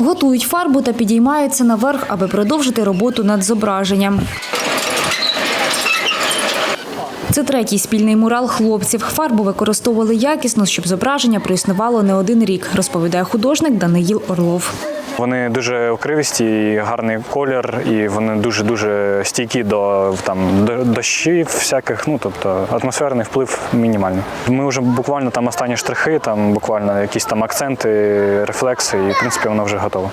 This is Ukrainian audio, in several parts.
Готують фарбу та підіймаються наверх, аби продовжити роботу над зображенням. Це третій спільний мурал хлопців. Фарбу використовували якісно, щоб зображення проіснувало не один рік, розповідає художник Даниїл Орлов. Вони дуже укривісті, і гарний колір, і вони дуже дуже стійкі до там до- дощів, всяких. Ну тобто атмосферний вплив мінімальний. Ми вже буквально там останні штрихи, там буквально якісь там акценти, рефлекси, і в принципі воно вже готово.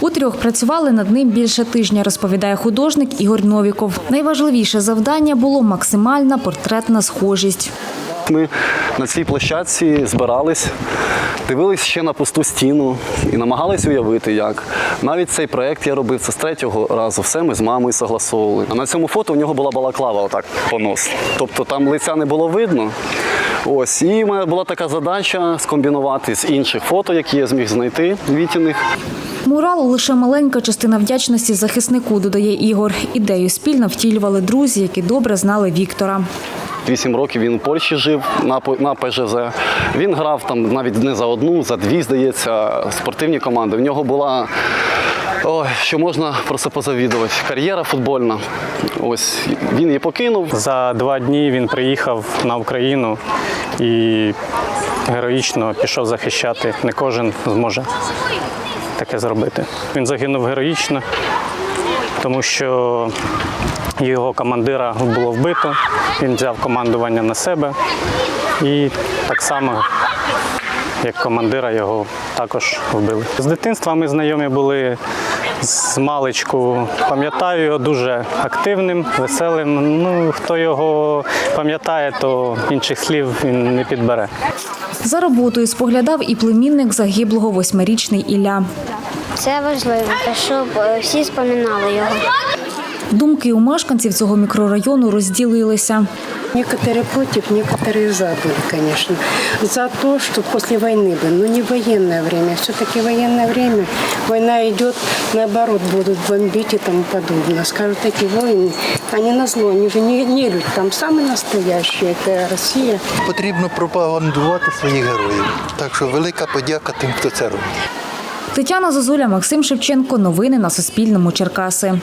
У трьох працювали над ним більше тижня, розповідає художник Ігор Новіков. Найважливіше завдання було максимальна портретна схожість. Ми на цій площадці збирались, дивились ще на пусту стіну і намагались уявити, як. Навіть цей проект я робив це з третього разу. Все ми з мамою согласовували. А на цьому фото у нього була балаклава, отак понос. Тобто там лиця не було видно. Ось, і в мене була така задача скомбінувати з інших фото, які я зміг знайти вітіних. Мурал лише маленька частина вдячності захиснику, додає Ігор. Ідею спільно втілювали друзі, які добре знали Віктора. Вісім років він у Польщі жив на, на ПЖЗ. Він грав там навіть не за одну, за дві, здається, спортивні команди. В нього була, ой, що можна про це позавідувати, кар'єра футбольна. Ось він її покинув. За два дні він приїхав на Україну і героїчно пішов захищати. Не кожен зможе таке зробити. Він загинув героїчно, тому що його командира було вбито. Він взяв командування на себе і так само, як командира, його також вбили. З дитинства ми знайомі були з маличку. Пам'ятаю його дуже активним, веселим. Ну, хто його пам'ятає, то інших слів він не підбере. За роботою споглядав і племінник загиблого восьмирічний Ілля. Це важливо, щоб е, всі споминали його. Думки у мешканців цього мікрорайону розділилися. Некоторые против, некоторые за были, конечно. За то, что после войны бы, но не военное время. Все-таки военное время, война идет, наоборот, будут бомбить и тому подобное. Скажут, эти воины, они на зло, они же не, не люди, там самые настоящие, это Россия. Потрібно пропагандувати своїх героїв. Так що велика подяка тим, хто це робить. Тетяна Зозуля, Максим Шевченко. Новини на Суспільному. Черкаси.